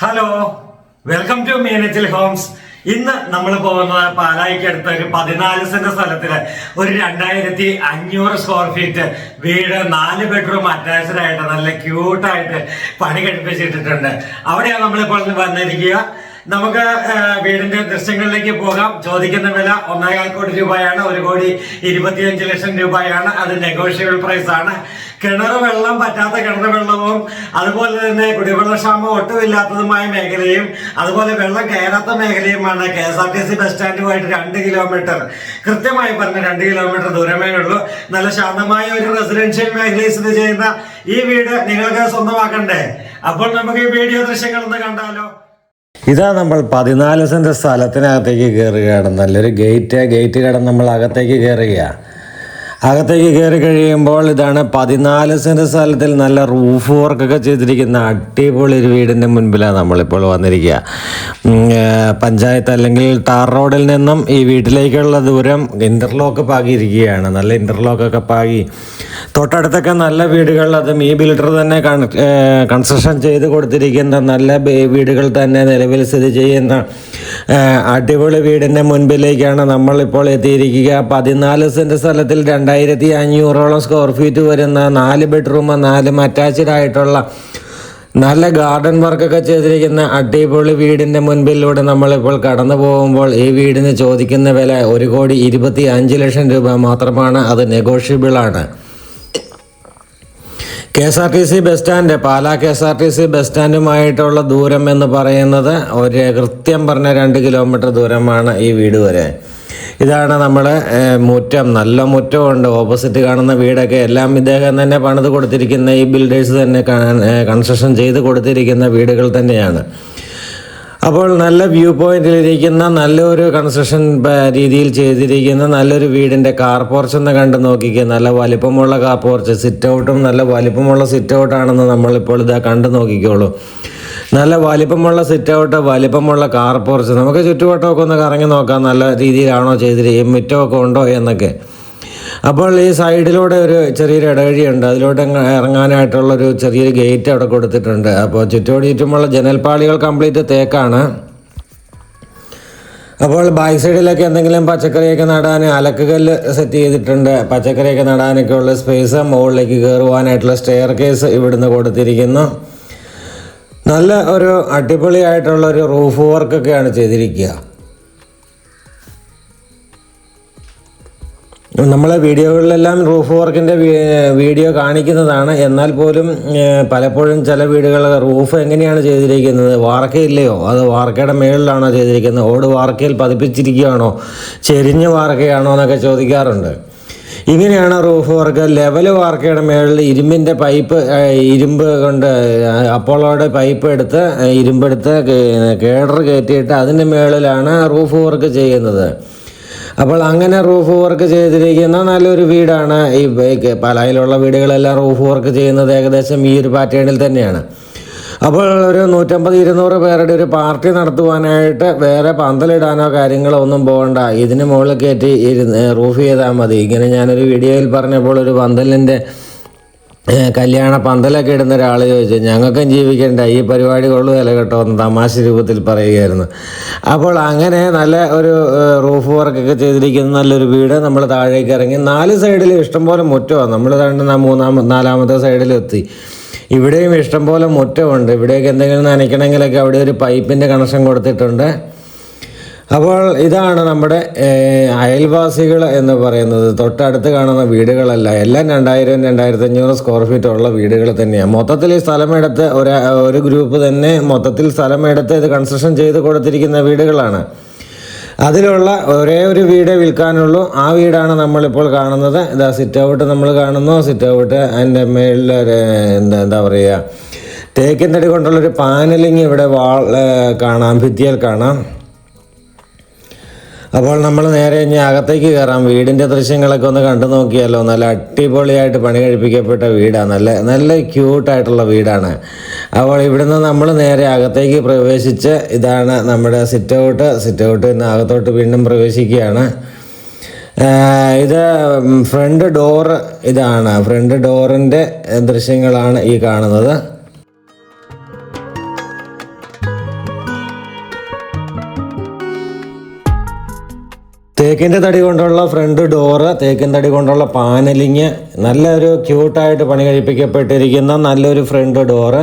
Hello welcome to Meenachil homes ഇന്ന് നമ്മൾ പോകുന്നത് പാലായിക്ക് അടുത്ത ഒരു പതിനാല് സെന്റ് സ്ഥലത്തിൽ ഒരു രണ്ടായിരത്തി അഞ്ഞൂറ് സ്ക്വയർ ഫീറ്റ് വീട് നാല് ബെഡ്റൂം അറ്റാച്ച്ഡ് ആയിട്ട് നല്ല ക്യൂട്ടായിട്ട് പണി കഴിപ്പിച്ചിട്ടിട്ടുണ്ട് അവിടെയാണ് നമ്മളിപ്പോൾ വന്നിരിക്കുക. നമുക്ക് വീടിന്റെ ദൃശ്യങ്ങളിലേക്ക് പോകാം. ചോദിക്കുന്ന വില ഒന്നേകാൽ കോടി രൂപയാണ്. ഒരു കോടി ഇരുപത്തിയഞ്ച് ലക്ഷം രൂപയാണ്. അത് നെഗോഷ്യബിൾ പ്രൈസ് ആണ്. കിണർ വെള്ളം പറ്റാത്ത കിണർ വെള്ളവും അതുപോലെ തന്നെ കുടിവെള്ളക്ഷാമം ഒട്ടുമില്ലാത്തതുമായ മേഖലയും അതുപോലെ വെള്ളം കയറാത്ത മേഖലയുമാണ് K S R T C bus സ്റ്റാൻഡുമായിട്ട് രണ്ട് കിലോമീറ്റർ. കൃത്യമായി പറഞ്ഞ രണ്ട് കിലോമീറ്റർ ദൂരമേ ഉള്ളൂ. നല്ല ശാന്തമായ ഒരു റെസിഡൻഷ്യൽ മേഖലയിൽ സ്ഥിതി ചെയ്യുന്ന ഈ വീട് നിങ്ങൾക്ക് സ്വന്തമാക്കണ്ടേ? അപ്പോൾ നമുക്ക് ഈ വീഡിയോ ദൃശ്യങ്ങൾ ഒന്ന് കണ്ടാലോ? ഇതാ നമ്മൾ പതിനാല് സെന്റ് സ്ഥലത്തിനകത്തേക്ക് കയറുകയാണ് നല്ലൊരു ഗേറ്റ് ഗേറ്റ് കടന്ന് നമ്മൾ അകത്തേക്ക് കയറുക അകത്തേക്ക് കയറി കഴിയുമ്പോൾ ഇതാണ് പതിനാല് സെന്റ് സ്ഥലത്തിൽ നല്ല റൂഫ് വർക്കൊക്കെ ചെയ്തിരിക്കുന്ന അടിപൊളി ഒരു വീടിന്റെ മുൻപിലാണ് നമ്മളിപ്പോൾ വന്നിരിക്കുക. പഞ്ചായത്ത് അല്ലെങ്കിൽ ടാർ റോഡിൽ നിന്നും ഈ വീട്ടിലേക്കുള്ള ദൂരം ഇന്റർലോക്ക് പാകിയിരിക്കുകയാണ്. നല്ല ഇന്റർലോക്കൊക്കെ പാകി തൊട്ടടുത്തൊക്കെ നല്ല വീടുകളിൽ അതും ഈ ബിൽഡർ തന്നെ കൺസ്ട്രക്ഷൻ ചെയ്ത് കൊടുത്തിരിക്കുന്ന നല്ല വീടുകൾ തന്നെ നിലവിൽ സ്ഥിതി ചെയ്യുന്ന അടിപൊളി വീടിന്റെ മുൻപിലേക്കാണ് നമ്മളിപ്പോൾ എത്തിയിരിക്കുക. പതിനാല് സെന്റ് സ്ഥലത്തിൽ രണ്ടായിരത്തി അഞ്ഞൂറോളം സ്ക്വയർ ഫീറ്റ് വരുന്ന നാല് ബെഡ്റൂം നാലും അറ്റാച്ച്ഡ് ആയിട്ടുള്ള നല്ല ഗാർഡൻ വർക്കൊക്കെ ചെയ്തിരിക്കുന്ന അടിപൊളി വീടിന്റെ മുൻപിലൂടെ നമ്മളിപ്പോൾ കടന്നു പോകുമ്പോൾ ഈ വീടിന് ചോദിക്കുന്ന വില ഒരു കോടി ഇരുപത്തി അഞ്ച് ലക്ഷം രൂപ മാത്രമാണ്. അത് നെഗോഷ്യബിൾ ആണ്. K S R T C bus stand Pala K S R T C bus സ്റ്റാൻഡുമായിട്ടുള്ള ദൂരം എന്ന് പറയുന്നത് ഒരു കൃത്യം പറഞ്ഞ രണ്ട് കിലോമീറ്റർ ദൂരമാണ് ഈ വീട് വരെ. ഇതാണ് നമ്മുടെ മുറ്റം. നല്ല മുറ്റമുണ്ട്. ഓപ്പോസിറ്റ് കാണുന്ന വീടൊക്കെ എല്ലാം ഇദ്ദേഹം തന്നെ പണിത് കൊടുത്തിരിക്കുന്ന ഈ ബിൽഡേഴ്സ് തന്നെ കൺസ്ട്രക്ഷൻ ചെയ്ത് കൊടുത്തിരിക്കുന്ന വീടുകൾ തന്നെയാണ്. അപ്പോൾ നല്ല വ്യൂ പോയിന്റിലിരിക്കുന്ന നല്ലൊരു കൺസ്ട്രക്ഷൻ രീതിയിൽ ചെയ്തിരിക്കുന്ന നല്ലൊരു വീടിന്റെ കാർ പോർച്ച് എന്ന് കണ്ട് നോക്കിക്കുക നല്ല വലിപ്പമുള്ള കാർ പോർച്ച് സിറ്റ് ഔട്ടും നല്ല വലിപ്പമുള്ള സിറ്റ് ഔട്ടാണെന്ന് നമ്മളിപ്പോൾ ഇതാ കണ്ടു നോക്കിക്കോളൂ. നല്ല വലിപ്പമുള്ള സിറ്റ് ഔട്ട് വലിപ്പമുള്ള കാർ പോർച്ച് നമുക്ക് ചുറ്റുവട്ടമൊക്കെ ഒന്ന് കറങ്ങി നോക്കാം. നല്ല രീതിയിലാണോ ചെയ്തിരിക്കുക മുറ്റമൊക്കെ ഉണ്ടോ എന്നൊക്കെ. അപ്പോൾ ഈ സൈഡിലൂടെ ഒരു ചെറിയൊരു ഇടവഴിയുണ്ട്. അതിലൂടെ ഇറങ്ങാനായിട്ടുള്ള ഇറങ്ങാനായിട്ടുള്ളൊരു ചെറിയൊരു ഗേറ്റ് അവിടെ കൊടുത്തിട്ടുണ്ട്. അപ്പോൾ ചുറ്റോട് ചുറ്റുമുള്ള ജനൽപ്പാളികൾ കംപ്ലീറ്റ് തേക്കാണ്. അപ്പോൾ ബാക്ക് സൈഡിലൊക്കെ എന്തെങ്കിലും പച്ചക്കറിയൊക്കെ നടാൻ അലക്കുകല്ല് സെറ്റ് ചെയ്തിട്ടുണ്ട്. പച്ചക്കറിയൊക്കെ നടാനൊക്കെ ഉള്ള സ്പേസ് മുകളിലേക്ക് കയറുവാനായിട്ടുള്ള സ്റ്റെയർ കേസ് ഇവിടുന്ന് കൊടുത്തിരിക്കുന്നു. നല്ല ഒരു അടിപൊളിയായിട്ടുള്ള ഒരു റൂഫ് വർക്കൊക്കെയാണ് ചെയ്തിരിക്കുക. നമ്മളെ വീഡിയോകളിലെല്ലാം റൂഫ് വർക്കിന്റെ വീഡിയോ കാണിക്കുന്നതാണ്. എന്നാൽ പോലും പലപ്പോഴും ചില വീടുകൾ റൂഫ് എങ്ങനെയാണ് ചെയ്തിരിക്കുന്നത്? വാർക്കയില്ലയോ അത് വാർക്കയുടെ മേളിലാണോ ചെയ്തിരിക്കുന്നത്? ഓട് വാർക്കയിൽ പതിപ്പിച്ചിരിക്കുകയാണോ? ചെരിഞ്ഞ വാർക്കയാണോ എന്നൊക്കെ ചോദിക്കാറുണ്ട്. ഇങ്ങനെയാണ് റൂഫ് വർക്ക്. ലെവൽ വാർക്കയുടെ മേളിൽ ഇരുമ്പിന്റെ പൈപ്പ് ഇരുമ്പ് കൊണ്ട് അപ്പോളോയുടെ പൈപ്പ് എടുത്ത് ഇരുമ്പെടുത്ത് കേടർ കയറ്റിയിട്ട് അതിന്റെ മേളിലാണ് റൂഫ് വർക്ക് ചെയ്യുന്നത്. അപ്പോൾ അങ്ങനെ റൂഫ് വർക്ക് ചെയ്തിരിക്കുന്ന നല്ലൊരു വീടാണ് ഈ പലായിലുള്ള വീടുകളെല്ലാം റൂഫ് വർക്ക് ചെയ്യുന്നത് ഏകദേശം ഈ ഒരു പാറ്റേണിൽ തന്നെയാണ്. അപ്പോൾ ഒരു നൂറ്റമ്പത് ഇരുന്നൂറ് പേരുടെ ഒരു പാർട്ടി നടത്തുവാനായിട്ട് വേറെ പന്തലിടാനോ കാര്യങ്ങളോ ഒന്നും പോകണ്ട. ഇതിന് മുകളിൽ കയറ്റി ഇരുന്ന് റൂഫ് ചെയ്താൽ മതി. ഇങ്ങനെ ഞാനൊരു വീഡിയോയിൽ പറഞ്ഞപ്പോൾ ഒരു പന്തലിന്റെ കല്യാണ പന്തലൊക്കെ ഇടുന്ന ഒരാൾ ചോദിച്ചു ഞങ്ങൾക്കും ജീവിക്കണ്ട ഈ പരിപാടി കൊള്ളുകയല്ല കേട്ടോ എന്ന് തമാശ രൂപത്തിൽ പറയുകയായിരുന്നു. അപ്പോൾ അങ്ങനെ നല്ല ഒരു റൂഫ് വർക്കൊക്കെ ചെയ്തിരിക്കുന്ന നല്ലൊരു വീട് നമ്മൾ താഴേക്ക് ഇറങ്ങി നാല് സൈഡിൽ ഇഷ്ടംപോലെ മുറ്റമാണ് നമ്മൾ രണ്ട് മൂന്നാമ നാലാമത്തെ സൈഡിലെത്തി ഇവിടെയും ഇഷ്ടംപോലെ മുറ്റമുണ്ട് ഇവിടെയൊക്കെ എന്തെങ്കിലും നനയ്ക്കണമെങ്കിലൊക്കെ അവിടെ ഒരു പൈപ്പിന്റെ കണക്ഷൻ കൊടുത്തിട്ടുണ്ട്. അപ്പോൾ ഇതാണ് നമ്മുടെ അയൽവാസികൾ എന്ന് പറയുന്നത്. തൊട്ടടുത്ത് കാണുന്ന വീടുകളല്ല. എല്ലാം രണ്ടായിരം രണ്ടായിരത്തി അഞ്ഞൂറ് സ്ക്വയർ ഫീറ്റ് ഉള്ള വീടുകൾ തന്നെയാണ്. മൊത്തത്തിൽ ഈ സ്ഥലമെടുത്ത് ഒരു ഒരു ഗ്രൂപ്പ് തന്നെ മൊത്തത്തിൽ സ്ഥലമെടുത്ത് ഇത് കൺസ്ട്രക്ഷൻ ചെയ്ത് കൊടുത്തിരിക്കുന്ന വീടുകളാണ്. അതിലുള്ള ഒരേ ഒരു വീടേ വിൽക്കാനുള്ളൂ. ആ വീടാണ് നമ്മളിപ്പോൾ കാണുന്നത്. ഇതാ സിറ്റ് ഔട്ട് നമ്മൾ കാണുന്നു. സിറ്റ് ഔട്ട് അതിന്റെ മേളിൽ എന്താ എന്താ പറയുക തേക്കിൻ തടി കൊണ്ടുള്ളൊരു പാനലിങ് ഇവിടെ വാൾ കാണാം. ഭിത്തിയിൽ കാണാം. അപ്പോൾ നമ്മൾ നേരെ ഇനി അകത്തേക്ക് കയറാം. വീടിന്റെ ദൃശ്യങ്ങളൊക്കെ ഒന്ന് കണ്ടു നോക്കിയാലോ. നല്ല അടിപൊളിയായിട്ട് പണി കഴിപ്പിക്കപ്പെട്ട വീടാണ്. നല്ല നല്ല ക്യൂട്ടായിട്ടുള്ള വീടാണ്. അപ്പോൾ ഇവിടുന്ന് നമ്മൾ നേരെ അകത്തേക്ക് പ്രവേശിച്ച് ഇതാണ് നമ്മുടെ സിറ്റ് ഔട്ട് സിറ്റ് ഔട്ട് ഇന്ന് അകത്തോട്ട് വീണ്ടും പ്രവേശിക്കുകയാണ്. ഇത് ഫ്രണ്ട് ഡോറ് ഇതാണ്. ഫ്രണ്ട് ഡോറിന്റെ ദൃശ്യങ്ങളാണ് ഈ കാണുന്നത്. തേക്കിന്റെ തടി കൊണ്ടുള്ള ഫ്രണ്ട് ഡോറ് തേക്കിൻ തടി കൊണ്ടുള്ള പാനലിങ് നല്ലൊരു ക്യൂട്ടായിട്ട് പണി കഴിപ്പിക്കപ്പെട്ടിരിക്കുന്ന നല്ലൊരു ഫ്രണ്ട് ഡോറ്.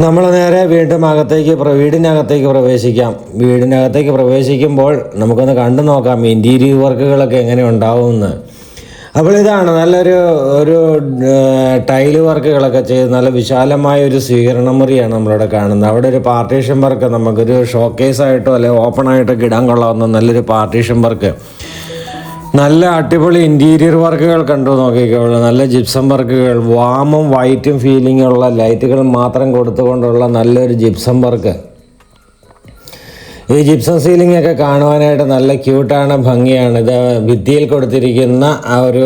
നമ്മൾ നേരെ വീണ്ടും അകത്തേക്ക് വീടിനകത്തേക്ക് പ്രവേശിക്കാം. വീടിനകത്തേക്ക് പ്രവേശിക്കുമ്പോൾ നമുക്കൊന്ന് കണ്ടു നോക്കാം ഇന്റീരിയർ വർക്കുകളൊക്കെ എങ്ങനെ ഉണ്ടാവുമെന്ന്. അപ്പോൾ ഇതാണ് നല്ലൊരു ഒരു ടൈൽ വർക്കുകളൊക്കെ ചെയ്ത് നല്ല വിശാലമായ ഒരു സ്വീകരണ മുറിയാണ് നമ്മളിവിടെ കാണുന്നത്. അവിടെ ഒരു പാർട്ടീഷൻ വർക്ക് നമുക്കൊരു ഷോക്കേസ് ആയിട്ടോ അല്ലെങ്കിൽ ഓപ്പൺ ആയിട്ടൊക്കെ ഇടാൻ കൊള്ളാവുന്ന നല്ലൊരു പാർട്ടീഷൻ വർക്ക്. നല്ല അടിപൊളി ഇന്റീരിയർ വർക്കുകൾ കണ്ടു നോക്കിക്കോളൂ. നല്ല ജിപ്സം വർക്കുകൾ വാമും വൈറ്റും ഫീലിംഗുള്ള ലൈറ്റുകൾ മാത്രം കൊടുത്തുകൊണ്ടുള്ള നല്ലൊരു ജിപ്സം വർക്ക് ഈ ജിപ്സം സീലിംഗ് ഒക്കെ കാണുവാനായിട്ട് നല്ല ക്യൂട്ടാണ് ഭംഗിയാണ്. ഇത് ഭിത്തിയിൽ കൊടുത്തിരിക്കുന്ന ആ ഒരു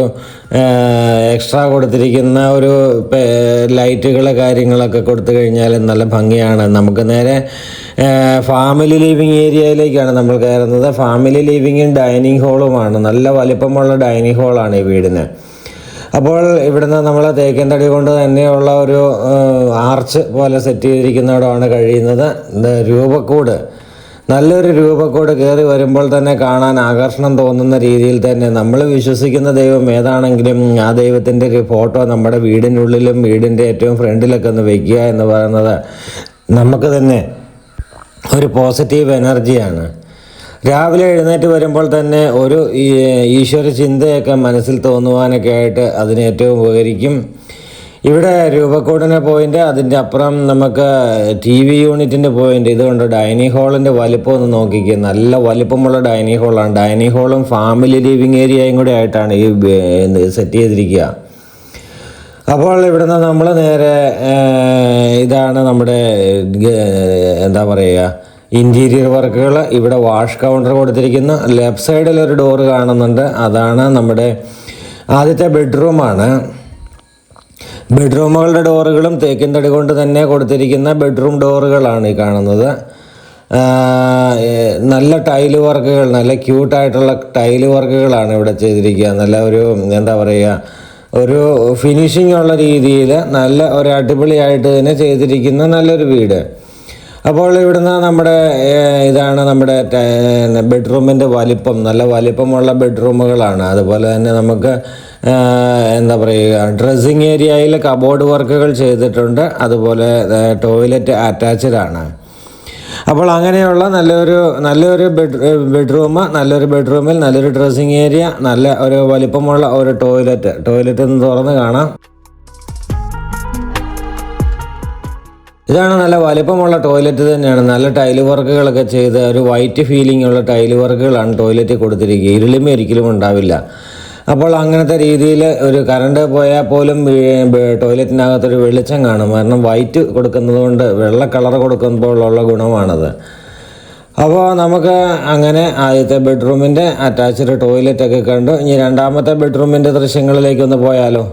എക്സ്ട്രാ കൊടുത്തിരിക്കുന്ന ഒരു ലൈറ്റുകൾ കാര്യങ്ങളൊക്കെ കൊടുത്തു കഴിഞ്ഞാൽ നല്ല ഭംഗിയാണ്. നമുക്ക് നേരെ ഫാമിലി ലിവിങ് ഏരിയയിലേക്കാണ് നമ്മൾ കയറുന്നത്. ഫാമിലി ലിവിങ്ങും ഡൈനിങ് ഹോളുമാണ് നല്ല വലിപ്പമുള്ള ഡൈനിങ് ഹോളാണ് ഈ വീടിന്. അപ്പോൾ ഇവിടുന്ന് നമ്മൾ തേക്കൻ തടി കൊണ്ട് തന്നെയുള്ള ഒരു ആർച്ച് പോലെ സെറ്റ് ചെയ്തിരിക്കുന്നിടമാണ് കഴിയുന്നത്. രൂപക്കൂട്. നല്ലൊരു രൂപക്കോട് കയറി വരുമ്പോൾ തന്നെ കാണാൻ ആകർഷണം തോന്നുന്ന രീതിയിൽ തന്നെ നമ്മൾ വിശ്വസിക്കുന്ന ദൈവം ഏതാണെങ്കിലും ആ ദൈവത്തിന്റെ ഒരു ഫോട്ടോ നമ്മുടെ വീടിനുള്ളിലും വീടിന്റെ ഏറ്റവും ഫ്രണ്ടിലൊക്കെ ഒന്ന് വെക്കുക എന്ന് പറയുന്നത് നമുക്ക് തന്നെ ഒരു പോസിറ്റീവ് എനർജിയാണ്. രാവിലെ എഴുന്നേറ്റ് വരുമ്പോൾ തന്നെ ഒരു ഈശ്വര ചിന്തയൊക്കെ മനസ്സിൽ തോന്നുവാനൊക്കെ ആയിട്ട് അതിന് ഏറ്റവും ഉപകരിക്കും. ഇവിടെ രൂപക്കൂടിന്റെ പോയിന്റ് അതിന്റെ അപ്പുറം നമുക്ക് ടി വി യൂണിറ്റിന്റെ പോയിന്റ് ഇതുകൊണ്ട് ഡൈനിങ് ഹാളിന്റെ വലിപ്പം ഒന്ന് നോക്കിക്കുക നല്ല വലിപ്പമുള്ള ഡൈനിങ് ഹാളാണ് ഡൈനിങ് ഹാളും ഫാമിലി ലിവിങ് ഏരിയയും കൂടെ ആയിട്ടാണ് ഈ സെറ്റ് ചെയ്തിരിക്കുക. അപ്പോൾ ഇവിടുന്ന് നമ്മൾ നേരെ ഇതാണ് നമ്മുടെ എന്താ പറയുക ഇന്റീരിയർ വർക്കുകൾ ഇവിടെ വാഷ് കൗണ്ടർ കൊടുത്തിരിക്കുന്നു. ലെഫ്റ്റ് സൈഡിൽ ഒരു ഡോറ് കാണുന്നുണ്ട്. അതാണ് നമ്മുടെ ആദ്യത്തെ ബെഡ്റൂമാണ് ബെഡ്റൂമുകളുടെ ഡോറുകളും തേക്കിൻ തടി കൊണ്ട് തന്നെ കൊടുത്തിരിക്കുന്ന ബെഡ്റൂം ഡോറുകളാണ് ഈ കാണുന്നത്. നല്ല ടൈൽ വർക്കുകൾ നല്ല ക്യൂട്ടായിട്ടുള്ള ടൈൽ വർക്കുകളാണ് ഇവിടെ ചെയ്തിരിക്കുക. നല്ല ഒരു എന്താ പറയുക ഒരു ഫിനിഷിംഗ് ഉള്ള രീതിയിൽ നല്ല ഒരു അടിപൊളിയായിട്ട് തന്നെ ചെയ്തിരിക്കുന്ന നല്ലൊരു വീട്. അപ്പോൾ ഇവിടുന്ന് നമ്മുടെ ഇതാണ് നമ്മുടെ ബെഡ്റൂമിന്റെ വലിപ്പം. നല്ല വലിപ്പമുള്ള ബെഡ്റൂമുകളാണ്. അതുപോലെ തന്നെ നമുക്ക് എന്താ പറയുക ഡ്രസ്സിങ് ഏരിയയിൽ കബോർഡ് വർക്കുകൾ ചെയ്തിട്ടുണ്ട്. അതുപോലെ ടോയ്ലറ്റ് അറ്റാച്ച്ഡ് ആണ്. അപ്പോൾ അങ്ങനെയുള്ള നല്ലൊരു നല്ലൊരു ബെഡ് ബെഡ്റൂം നല്ലൊരു ബെഡ്റൂമിൽ നല്ലൊരു ഡ്രസ്സിങ് ഏരിയ നല്ല ഒരു വലിപ്പമുള്ള ഒരു ടോയ്ലറ്റ്. ടോയ്ലറ്റ് ഒന്ന് തുറന്ന് കാണാം. ഇതാണ് നല്ല വലിപ്പമുള്ള ടോയ്ലറ്റ് തന്നെയാണ്. നല്ല ടൈൽ വർക്കുകളൊക്കെ ചെയ്ത് ഒരു വൈറ്റ് ഫീലിംഗ് ഉള്ള ടൈൽ വർക്കുകളാണ് ടോയ്ലറ്റിൽ കൊടുത്തിരിക്കുക. ഇരുളിമ ഒരിക്കലും ഉണ്ടാവില്ല. അപ്പോൾ അങ്ങനത്തെ രീതിയിൽ ഒരു കറണ്ട് പോയാൽ പോലും ടോയ്ലറ്റിനകത്തൊരു വെളിച്ചം കാണും. കാരണം വൈറ്റ് കൊടുക്കുന്നതുകൊണ്ട് വെള്ള കളർ കൊടുക്കുമ്പോഴുള്ള ഗുണമാണത്. അപ്പോൾ നമുക്ക് അങ്ങനെ ആദ്യത്തെ ബെഡ്റൂമിന്റെ അറ്റാച്ച്ഡ് ടോയ്ലറ്റൊക്കെ കണ്ടു. ഇനി രണ്ടാമത്തെ ബെഡ്റൂമിന്റെ ദൃശ്യങ്ങളിലേക്ക് ഒന്ന് പോയാലോ?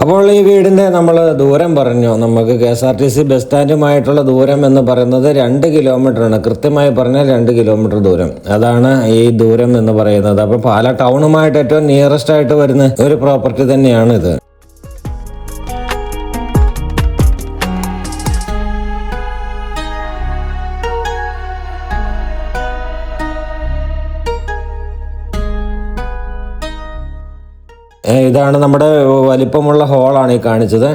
അപ്പോൾ ഈ വീടിന്റെ നമ്മൾ ദൂരം പറഞ്ഞു. നമുക്ക് K S R T C bus സ്റ്റാൻഡുമായിട്ടുള്ള ദൂരം എന്ന് പറയുന്നത് രണ്ട് കിലോമീറ്ററാണ്. കൃത്യമായി പറഞ്ഞാൽ രണ്ട് കിലോമീറ്റർ ദൂരം. അതാണ് ഈ ദൂരം എന്ന് പറയുന്നത്. അപ്പോൾ പാല ടൗണുമായിട്ട് ഏറ്റവും നിയറസ്റ്റ് ആയിട്ട് വരുന്ന ഒരു പ്രോപ്പർട്ടി തന്നെയാണ് ഇത് ഇതാണ് നമ്മുടെ വലിപ്പമുള്ള ഹോളാണ് ഈ കാണിച്ചത്.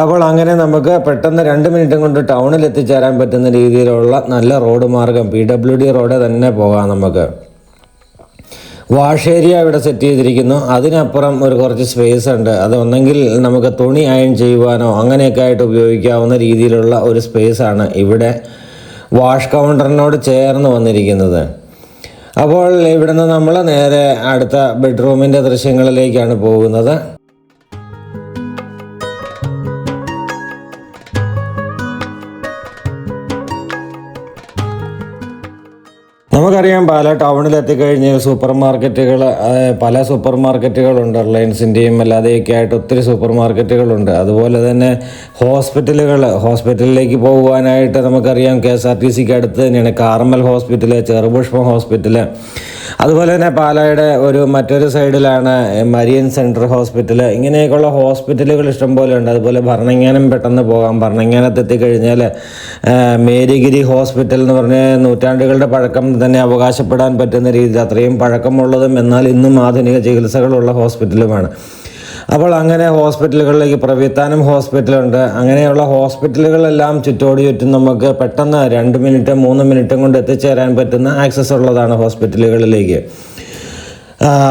അപ്പോൾ അങ്ങനെ നമുക്ക് പെട്ടെന്ന് രണ്ട് മിനിറ്റും കൊണ്ട് ടൗണിൽ എത്തിച്ചേരാൻ പറ്റുന്ന രീതിയിലുള്ള നല്ല റോഡ് മാർഗം പി ഡബ്ല്യു ഡി റോഡ് തന്നെ പോകാം നമുക്ക്. വാഷ് ഏരിയ ഇവിടെ സെറ്റ് ചെയ്തിരിക്കുന്നു. അതിനപ്പുറം ഒരു കുറച്ച് സ്പേസ് ഉണ്ട്. അത് ഒന്നെങ്കിൽ നമുക്ക് തുണി അയൺ ചെയ്യുവാനോ അങ്ങനെയൊക്കെ ആയിട്ട് ഉപയോഗിക്കാവുന്ന രീതിയിലുള്ള ഒരു സ്പേസാണ് ഇവിടെ വാഷ് കൗണ്ടറിനോട് ചേർന്ന് വന്നിരിക്കുന്നത്. അപ്പോൾ ഇവിടുന്ന് നമ്മൾ നേരെ അടുത്ത ബെഡ്റൂമിന്റെ ദൃശ്യങ്ങളിലേക്കാണ് പോകുന്നത്. നമുക്കറിയാം പാല ടൗണിൽ എത്തിക്കഴിഞ്ഞ് സൂപ്പർ മാർക്കറ്റുകൾ പല സൂപ്പർ മാർക്കറ്റുകളുണ്ട് റിലയൻസിന്റെയും അല്ലാതെയൊക്കെ ആയിട്ട് ഒത്തിരി സൂപ്പർ മാർക്കറ്റുകളുണ്ട് അതുപോലെ തന്നെ ഹോസ്പിറ്റലുകൾ ഹോസ്പിറ്റലിലേക്ക് പോകുവാനായിട്ട് നമുക്കറിയാം കെ എസ് ആർ ടി സിക്ക് അടുത്ത് തന്നെയാണ്. കാർമൽ ഹോസ്പിറ്റൽ ചെറുപുഷ്പം ഹോസ്പിറ്റൽ അതുപോലെ തന്നെ പാലായുടെ ഒരു മറ്റൊരു സൈഡിലാണ് മരിയൻ സെൻട്രൽ ഹോസ്പിറ്റൽ ഇങ്ങനെയൊക്കെയുള്ള ഹോസ്പിറ്റലുകൾ ഇഷ്ടംപോലെ ഉണ്ട്. അതുപോലെ ഭരണങ്ങാനം പെട്ടെന്ന് പോകാം. ഭരണങ്ങാനത്ത് എത്തിക്കഴിഞ്ഞാൽ മേരിഗിരി ഹോസ്പിറ്റൽ എന്ന് പറഞ്ഞ നൂറ്റാണ്ടുകളുടെ പഴക്കം തന്നെ അവകാശപ്പെടാൻ പറ്റുന്ന രീതിയിൽ അത്രയും പഴക്കമുള്ളതും എന്നാൽ ഇന്നും ആധുനിക ചികിത്സകളുള്ള ഹോസ്പിറ്റലുമാണ്. അപ്പോൾ അങ്ങനെ ഹോസ്പിറ്റലുകളിലേക്ക് പ്രവിത്താനം ഹോസ്പിറ്റലുണ്ട്. അങ്ങനെയുള്ള ഹോസ്പിറ്റലുകളെല്ലാം ചുറ്റോടി ചുറ്റും നമുക്ക് പെട്ടെന്ന് രണ്ട് മിനിറ്റ് മൂന്ന് മിനിറ്റും കൊണ്ട് എത്തിച്ചേരാൻ പറ്റുന്ന ആക്സസ് ഉള്ളതാണ് ഹോസ്പിറ്റലുകളിലേക്ക്.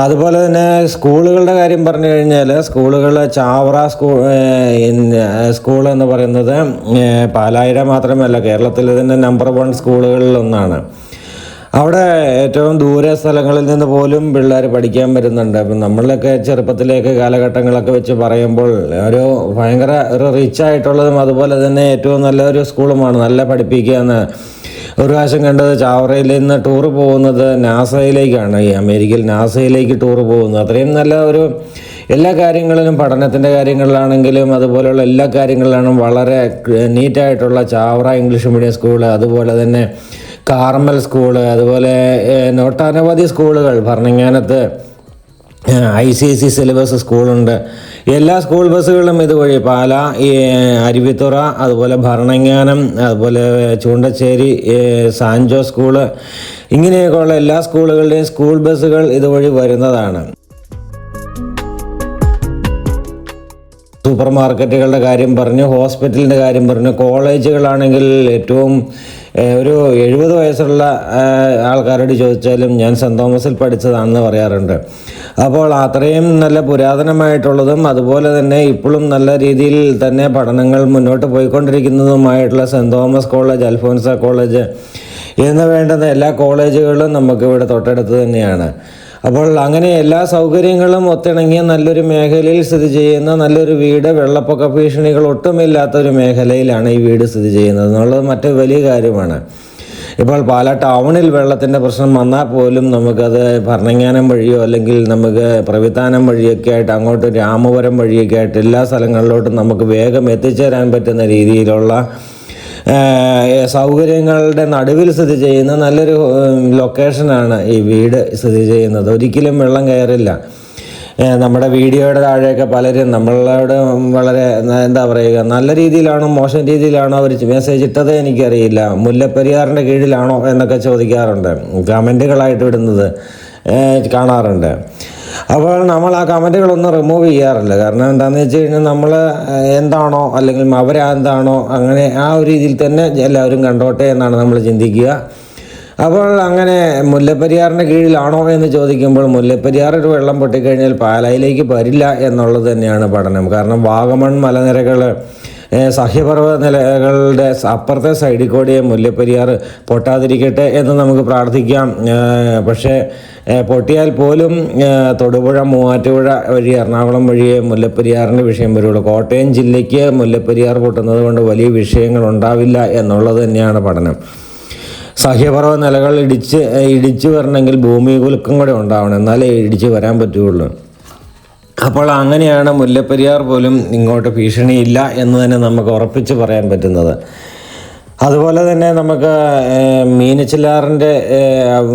അതുപോലെ തന്നെ സ്കൂളുകളുടെ കാര്യം പറഞ്ഞു കഴിഞ്ഞാൽ സ്കൂളുകൾ ചാവറ സ്കൂൾ സ്കൂൾ എന്ന് പറയുന്നത് പാലായിര മാത്രമല്ല കേരളത്തിലെ തന്നെ നമ്പർ വൺ സ്കൂളുകളിൽ ഒന്നാണ്. അവിടെ ഏറ്റവും ദൂരെ സ്ഥലങ്ങളിൽ നിന്ന് പോലും പിള്ളേർ പഠിക്കാൻ വരുന്നുണ്ട്. അപ്പം നമ്മളിലൊക്കെ ചെറുപ്പത്തിലേക്ക് കാലഘട്ടങ്ങളൊക്കെ വെച്ച് പറയുമ്പോൾ ഒരു ഭയങ്കര ഒരു റിച്ച് ആയിട്ടുള്ളതും അതുപോലെ തന്നെ ഏറ്റവും നല്ലൊരു സ്കൂളുമാണ്. നല്ല പഠിപ്പിക്കുകയെന്ന് ഒരു പ്രാവശ്യം കണ്ടത് ചാവറയിൽ നിന്ന് ടൂർ പോകുന്നത് നാസയിലേക്കാണ്. ഈ അമേരിക്കയിൽ നാസയിലേക്ക് ടൂർ പോകുന്നത് അത്രയും നല്ല ഒരു എല്ലാ കാര്യങ്ങളിലും പഠനത്തിന്റെ കാര്യങ്ങളിലാണെങ്കിലും അതുപോലെയുള്ള എല്ലാ കാര്യങ്ങളിലാണ് വളരെ നീറ്റായിട്ടുള്ള ചാവറ ഇംഗ്ലീഷ് മീഡിയം സ്കൂൾ അതുപോലെ തന്നെ കാർമൽ സ്കൂൾ അതുപോലെ നോട്ടനവധി സ്കൂളുകൾ ഭരണങ്ങാനത്ത് I C S C syllabus സ്കൂളുണ്ട്. എല്ലാ സ്കൂൾ ബസ്സുകളും ഇതുവഴി പാല അരുവിത്തുറ അതുപോലെ ഭരണങ്ങാനം അതുപോലെ ചൂണ്ടച്ചേരി സാൻജോ സ്കൂൾ ഇങ്ങനെയൊക്കെയുള്ള എല്ലാ സ്കൂളുകളുടെയും സ്കൂൾ ബസ്സുകൾ ഇതുവഴി വരുന്നതാണ്. സൂപ്പർ മാർക്കറ്റുകളുടെ കാര്യം പറഞ്ഞു ഹോസ്പിറ്റലിന്റെ കാര്യം പറഞ്ഞു. കോളേജുകളാണെങ്കിൽ ഏറ്റവും ഒരു എഴുപത് വയസ്സുള്ള ആൾക്കാരോട് ചോദിച്ചാലും ഞാൻ സെന്റ് തോമസിൽ പഠിച്ചതാണെന്ന് പറയാറുണ്ട്. അപ്പോൾ അത്രയും നല്ല പുരാതനമായിട്ടുള്ളതും അതുപോലെ തന്നെ ഇപ്പോഴും നല്ല രീതിയിൽ തന്നെ പഠനങ്ങൾ മുന്നോട്ട് പോയിക്കൊണ്ടിരിക്കുന്നതുമായിട്ടുള്ള saint Thomas college Alphonsa college എന്ന് വേണ്ടുന്ന എല്ലാ കോളേജുകളും നമുക്ക് ഇവിടെ തൊട്ടടുത്ത് തന്നെയാണ്. അപ്പോൾ അങ്ങനെ എല്ലാ സൗകര്യങ്ങളും ഒത്തിണങ്ങിയ നല്ലൊരു മേഖലയിൽ സ്ഥിതി ചെയ്യുന്ന നല്ലൊരു വീട് വെള്ളപ്പൊക്ക ഭീഷണികൾ ഒട്ടുമില്ലാത്ത ഒരു മേഖലയിലാണ് ഈ വീട് സ്ഥിതി ചെയ്യുന്നത് എന്നുള്ളത് മറ്റൊരു വലിയ കാര്യമാണ്. ഇപ്പോൾ പാലാ ടൗണിൽ വെള്ളത്തിന്റെ പ്രശ്നം വന്നാൽ പോലും നമുക്കത് ഭരണങ്ങാനം വഴിയോ അല്ലെങ്കിൽ നമുക്ക് പ്രവിധാനം വഴിയൊക്കെ ആയിട്ട് അങ്ങോട്ട് രാമപുരം വഴിയൊക്കെ ആയിട്ട് എല്ലാ സ്ഥലങ്ങളിലോട്ടും നമുക്ക് വേഗം എത്തിച്ചേരാൻ പറ്റുന്ന രീതിയിലുള്ള സൗകര്യങ്ങളുടെ നടുവിൽ സ്ഥിതി ചെയ്യുന്ന നല്ലൊരു ലൊക്കേഷനാണ് ഈ വീട് സ്ഥിതി ചെയ്യുന്നത്. ഒരിക്കലും വെള്ളം കയറില്ല. നമ്മുടെ വീഡിയോയുടെ താഴെയൊക്കെ പലരും നമ്മളോട് വളരെ എന്താ പറയുക നല്ല രീതിയിലാണോ മോശം രീതിയിലാണോ അവർ മെസ്സേജ് ഇട്ടത് എനിക്കറിയില്ല. മുല്ലപ്പെരിയാറിന്റെ കീഴിലാണോ എന്നൊക്കെ ചോദിക്കാറുണ്ട്. കമന്റുകളായിട്ട് വിടുന്നത് കാണാറുണ്ട്. അപ്പോൾ നമ്മൾ ആ കമന്റുകളൊന്നും റിമൂവ് ചെയ്യാറില്ല. കാരണം എന്താണെന്ന് വെച്ച് കഴിഞ്ഞാൽ നമ്മൾ എന്താണോ അല്ലെങ്കിൽ അവരെന്താണോ അങ്ങനെ ആ ഒരു രീതിയിൽ തന്നെ എല്ലാവരും കണ്ടോട്ടെ എന്നാണ് നമ്മൾ ചിന്തിക്കുക. അപ്പോൾ അങ്ങനെ മുല്ലപ്പെരിയാറിന്റെ കീഴിലാണോ എന്ന് ചോദിക്കുമ്പോൾ മുല്ലപ്പെരിയാർ ഒരു വെള്ളം പൊട്ടിക്കഴിഞ്ഞാൽ പാലായിലേക്ക് വരില്ല എന്നുള്ളത് തന്നെയാണ് പഠനം. കാരണം വാഗമൺ മലനിരകൾ സഹ്യപർവ നിലകളുടെ അപ്പുറത്തെ സൈഡിൽ കൂടി മുല്ലപ്പെരിയാർ പൊട്ടാതിരിക്കട്ടെ എന്ന് നമുക്ക് പ്രാർത്ഥിക്കാം. പക്ഷേ പൊട്ടിയാൽ പോലും തൊടുപുഴ മൂവാറ്റുപുഴ വഴി എറണാകുളം വഴി മുല്ലപ്പെരിയാറിന്റെ വിഷയം വരുള്ളൂ കോട്ടയം ജില്ലയ്ക്ക് മുല്ലപ്പെരിയാർ പൊട്ടുന്നത് കൊണ്ട് വലിയ വിഷയങ്ങൾ ഉണ്ടാവില്ല എന്നുള്ളത് തന്നെയാണ് പഠനം. സഹ്യപർവ നിലകൾ ഇടിച്ച് ഇടിച്ചു വരണമെങ്കിൽ ഭൂമി കുലുക്കം കൂടെ ഉണ്ടാവണം. എന്നാലേ ഇടിച്ച് വരാൻ പറ്റുകയുള്ളൂ. അപ്പോൾ അങ്ങനെയാണ് മുല്ലപ്പെരിയാർ പോലും ഇങ്ങോട്ട് ഭീഷണിയില്ല എന്ന് തന്നെ നമുക്ക് ഉറപ്പിച്ച് പറയാൻ പറ്റുന്നത്. അതുപോലെ തന്നെ നമുക്ക് മീനച്ചിലാറിന്റെ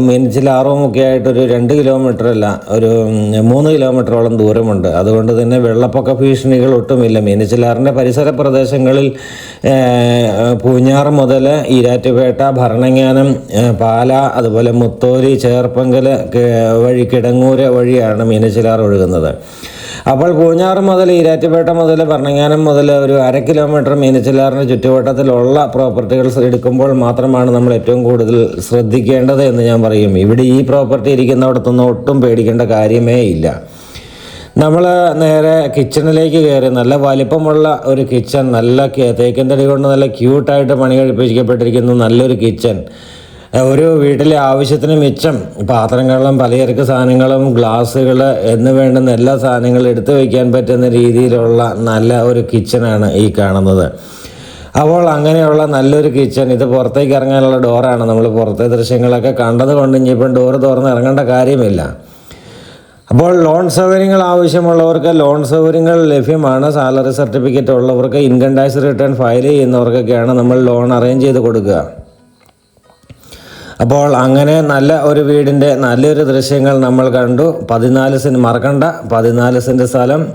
മീനച്ചിലാറും ഒക്കെ ആയിട്ടൊരു രണ്ട് കിലോമീറ്റർ അല്ല ഒരു മൂന്ന് കിലോമീറ്ററോളം ദൂരമുണ്ട്. അതുകൊണ്ട് തന്നെ വെള്ളപ്പൊക്ക ഭീഷണികൾ ഒട്ടുമില്ല മീനച്ചിലാറിന്റെ പരിസര പ്രദേശങ്ങളിൽ പൂഞ്ഞാർ മുതൽ ഈരാറ്റുപേട്ട ഭരണങ്ങാനം പാല അതുപോലെ മുത്തോലി ചേർപ്പങ്കൽ വഴി കിടങ്ങൂര് വഴിയാണ് മീനച്ചിലാർ ഒഴുകുന്നത്. അപ്പോൾ കൂഞ്ഞാറ് മുതൽ ഈരാറ്റുപേട്ട മുതൽ ഭരണങ്ങാനം മുതൽ ഒരു അര കിലോമീറ്റർ മീനച്ചിലാറിന്റെ ചുറ്റുവട്ടത്തിലുള്ള പ്രോപ്പർട്ടികൾ എടുക്കുമ്പോൾ മാത്രമാണ് നമ്മൾ ഏറ്റവും കൂടുതൽ ശ്രദ്ധിക്കേണ്ടത് എന്ന് ഞാൻ പറയും. ഇവിടെ ഈ പ്രോപ്പർട്ടി ഇരിക്കുന്നിടത്തൊന്നും ഒട്ടും പേടിക്കേണ്ട കാര്യമേ ഇല്ല. നമ്മൾ നേരെ കിച്ചണിലേക്ക് കയറി നല്ല വലിപ്പമുള്ള ഒരു കിച്ചൺ നല്ല തേക്കിന്റെ തേക്കിൻ തടി കൊണ്ട് നല്ല ക്യൂട്ടായിട്ട് പണി കഴിപ്പിക്കപ്പെട്ടിരിക്കുന്ന. നല്ലൊരു കിച്ചൺ. ഒരു വീട്ടിലെ ആവശ്യത്തിന് മിച്ചം പാത്രങ്ങളും പലചരക്ക് സാധനങ്ങളും ഗ്ലാസ്സുകൾ എന്ന് വേണ്ടുന്ന എല്ലാ സാധനങ്ങളും എടുത്തു വയ്ക്കാൻ പറ്റുന്ന രീതിയിലുള്ള നല്ല ഒരു കിച്ചണാണ് ഈ കാണുന്നത്. അപ്പോൾ അങ്ങനെയുള്ള നല്ലൊരു കിച്ചൺ ഇത് പുറത്തേക്ക് ഇറങ്ങാനുള്ള ഡോറാണ്. നമ്മൾ പുറത്തെ ദൃശ്യങ്ങളൊക്കെ കണ്ടത് കൊണ്ട് ഇനിയിപ്പം ഡോറ് തുറന്ന് ഇറങ്ങേണ്ട കാര്യമില്ല. അപ്പോൾ ലോൺ സൗകര്യങ്ങൾ ആവശ്യമുള്ളവർക്ക് ലോൺ സൗകര്യങ്ങൾ ലഭ്യമാണ്. സാലറി സർട്ടിഫിക്കറ്റ് ഉള്ളവർക്ക് ഇൻകം ടാക്സ് റിട്ടേൺ ഫയൽ ചെയ്യുന്നവർക്കൊക്കെയാണ് നമ്മൾ ലോൺ അറേഞ്ച് ചെയ്ത് കൊടുക്കുക. അപ്പോൾ അങ്ങനെ നല്ല ഒരു വീടിന്റെ നല്ലൊരു ദൃശ്യങ്ങൾ നമ്മൾ കണ്ടു. പതിനാല് സെന്റ് മറക്കണ്ട. പതിനാല് സെന്റ് സ്ഥലം.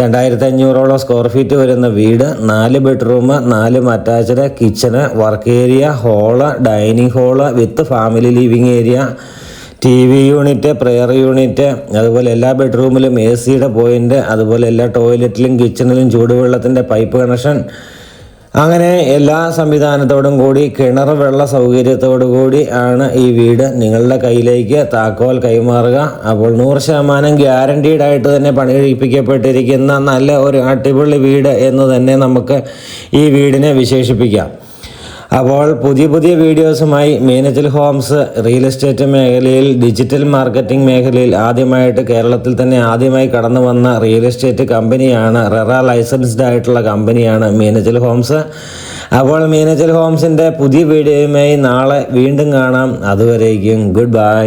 രണ്ടായിരത്തി അഞ്ഞൂറോളം സ്ക്വയർ ഫീറ്റ് വരുന്ന വീട്. നാല് ബെഡ്റൂം നാല് attached kitchen work area hall dining hall with family living area T V unit prayer unit അതുപോലെ എല്ലാ ബെഡ്റൂമിലും എ സിയുടെ പോയിന്റ് അതുപോലെ എല്ലാ ടോയ്ലറ്റിലും കിച്ചണിലും ചൂടുവെള്ളത്തിന്റെ പൈപ്പ് കണക്ഷൻ അങ്ങനെ എല്ലാ സംവിധാനത്തോടും കൂടി കിണർ വെള്ള സൗകര്യത്തോടു കൂടി ആണ് ഈ വീട് നിങ്ങളുടെ കയ്യിലേക്ക് താക്കോൽ കൈമാറുക. അപ്പോൾ നൂറ് ശതമാനം ഗ്യാരണ്ടീഡ് ആയിട്ട് തന്നെ പണി കഴിപ്പിക്കപ്പെട്ടിരിക്കുന്ന നല്ല ഒരു അടിപൊളി വീട് എന്ന് തന്നെ നമുക്ക് ഈ വീടിനെ വിശേഷിപ്പിക്കാം. അപ്പോൾ പുതിയ പുതിയ വീഡിയോസുമായി മീനച്ചൽ ഹോംസ് റിയൽ എസ്റ്റേറ്റ് മേഖലയിൽ ഡിജിറ്റൽ മാർക്കറ്റിംഗ് മേഖലയിൽ ആദ്യമായിട്ട് കേരളത്തിൽ തന്നെ ആദ്യമായി കടന്നു വന്ന റിയൽ എസ്റ്റേറ്റ് കമ്പനിയാണ് റെറ ലൈസൻസ്ഡ് ആയിട്ടുള്ള കമ്പനിയാണ് മീനച്ചൽ ഹോംസ്. അപ്പോൾ മീനച്ചൽ ഹോംസിന്റെ പുതിയ വീഡിയോയുമായി നാളെ വീണ്ടും കാണാം. അതുവരേക്കും ഗുഡ് ബൈ.